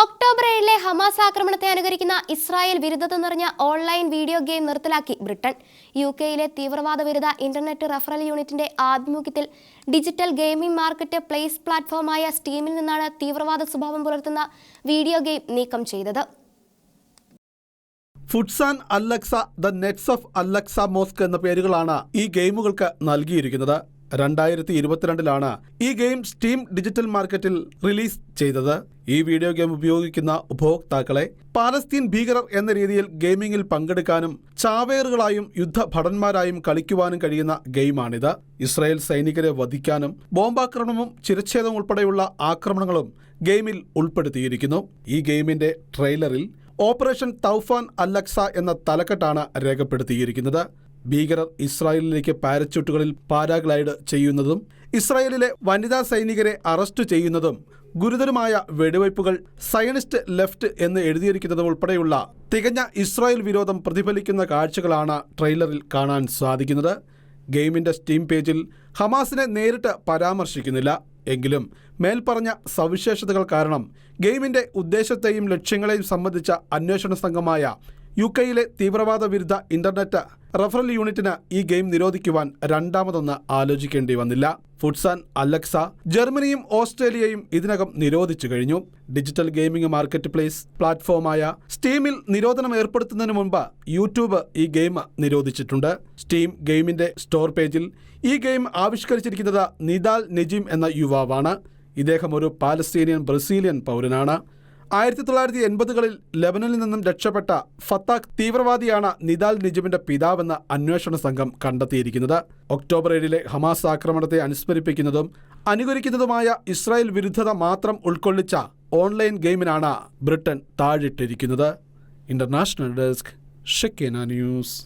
October ഏഴിലെ Hamas ആക്രമണത്തെ അനുകരിക്കുന്ന Israel വിരുദ്ധത നിറഞ്ഞ ഓൺലൈൻ വീഡിയോ ഗെയിം നിർത്തലാക്കി ബ്രിട്ടൻ. യു കെയിലെ തീവ്രവാദ വിരുദ്ധ ഇന്റർനെറ്റ് റഫറൽ യൂണിറ്റിന്റെ ആഭിമുഖ്യത്തിൽ ഡിജിറ്റൽ ഗെയിമിംഗ് മാർക്കറ്റ് പ്ലേസ് പ്ലാറ്റ്ഫോമായ സ്റ്റീമിൽ നിന്നാണ് തീവ്രവാദ സ്വഭാവം പുലർത്തുന്ന വീഡിയോ ഗെയിം നീക്കം ചെയ്തത്. ഫുഡ്സാൻ അല്ലക്സ ദ നെറ്റ്സ് ഓഫ് അല്ലക്സ മോസ്ക് എന്ന പേരുകളാണ് ഈ ഗെയിമുകൾക്ക് നൽകിയിരിക്കുന്നത്. രണ്ടായിരത്തി ഇരുപത്തിരണ്ടിലാണ് ഈ ഗെയിം സ്റ്റീം ഡിജിറ്റൽ മാർക്കറ്റിൽ റിലീസ് ചെയ്തത്. ഈ വീഡിയോ ഗെയിം ഉപയോഗിക്കുന്ന ഉപഭോക്താക്കളെ പാലസ്തീൻ ഭീകരർ എന്ന രീതിയിൽ ഗെയിമിംഗിൽ പങ്കെടുക്കാനും ചാവേറുകളായും യുദ്ധഭടന്മാരായും കളിക്കുവാനും കഴിയുന്ന ഗെയിമാണിത്. ഇസ്രായേൽ സൈനികരെ വധിക്കാനും ബോംബാക്രമണവും ചിരച്ഛേദം ഉൾപ്പെടെയുള്ള ആക്രമണങ്ങളും ഗെയിമിൽ ഉൾപ്പെടുത്തിയിരിക്കുന്നു. ഈ ഗെയിമിന്റെ ട്രെയിലറിൽ ഓപ്പറേഷൻ തൗഫാൻ അല്ലക്സ എന്ന തലക്കെട്ടാണ് രേഖപ്പെടുത്തിയിരിക്കുന്നത്. ഭീകരർ ഇസ്രായേലിലേക്ക് പാരച്യൂട്ടുകളിൽ പാരാഗ്ലൈഡ് ചെയ്യുന്നതും ഇസ്രായേലിലെ വനിതാ സൈനികരെ അറസ്റ്റ് ചെയ്യുന്നതും ഗുരുതരമായ വെടിവയ്പ്പുകൾ സയനിസ്റ്റ് ലെഫ്റ്റ് എന്ന് എഴുതിയിരിക്കുന്നതും ഉൾപ്പെടെയുള്ള തികഞ്ഞ ഇസ്രായേൽ വിരോധം പ്രതിഫലിക്കുന്ന കാഴ്ചകളാണ് ട്രെയിലറിൽ കാണാൻ സാധിക്കുന്നത്. ഗെയിമിന്റെ സ്റ്റീം പേജിൽ ഹമാസിനെ നേരിട്ട് പരാമർശിക്കുന്നില്ല. എങ്കിലും മേൽപ്പറഞ്ഞ സവിശേഷതകൾ കാരണം ഗെയിമിന്റെ ഉദ്ദേശത്തെയും ലക്ഷ്യങ്ങളെയും സംബന്ധിച്ച അന്വേഷണ സംഘമായ യു കെയിലെ തീവ്രവാദ വിരുദ്ധ ഇന്റർനെറ്റ് റഫറൽ യൂണിറ്റിന് ഈ ഗെയിം നിരോധിക്കുവാൻ രണ്ടാമതൊന്ന് ആലോചിക്കേണ്ടി വന്നില്ല. ഫുഡ്സാൻ അലക്സ ജർമ്മനിയും ഓസ്ട്രേലിയയും ഇതിനകം നിരോധിച്ചു കഴിഞ്ഞു. ഡിജിറ്റൽ ഗെയിമിംഗ് മാർക്കറ്റ് പ്ലേസ് പ്ലാറ്റ്ഫോമായ സ്റ്റീമിൽ നിരോധനം ഏർപ്പെടുത്തുന്നതിന് മുൻപ് യൂട്യൂബ് ഈ ഗെയിം നിരോധിച്ചിട്ടുണ്ട്. സ്റ്റീം ഗെയിമിന്റെ സ്റ്റോർ പേജിൽ ഈ ഗെയിം ആവിഷ്കരിച്ചിരിക്കുന്നത് നിദാൽ നെജിം എന്ന യുവാവാണ്. ഇദ്ദേഹം ഒരു പാലസ്തീനിയൻ ബ്രസീലിയൻ പൗരനാണ്. ആയിരത്തി തൊള്ളായിരത്തി എൺപതുകളിൽ ലെബനനിൽ നിന്നും രക്ഷപ്പെട്ട ഫത്താഖ് തീവ്രവാദിയാണ് നിദാൽ നിജുമിന്റെ പിതാവെന്ന് അന്വേഷണ സംഘം കണ്ടെത്തിയിരിക്കുന്നത്. ഒക്ടോബർ ഏഴിലെ ഹമാസ് ആക്രമണത്തെ അനുസ്മരിപ്പിക്കുന്നതും അനുകരിക്കുന്നതുമായ ഇസ്രായേൽ വിരുദ്ധത മാത്രം ഉൾക്കൊള്ളിച്ച ഓൺലൈൻ ഗെയിമിനാണ് ബ്രിട്ടൻ താഴിട്ടിരിക്കുന്നത് ഇന്റർനാഷണൽ ഡെസ്ക് ഷെക്കേന ന്യൂസ്.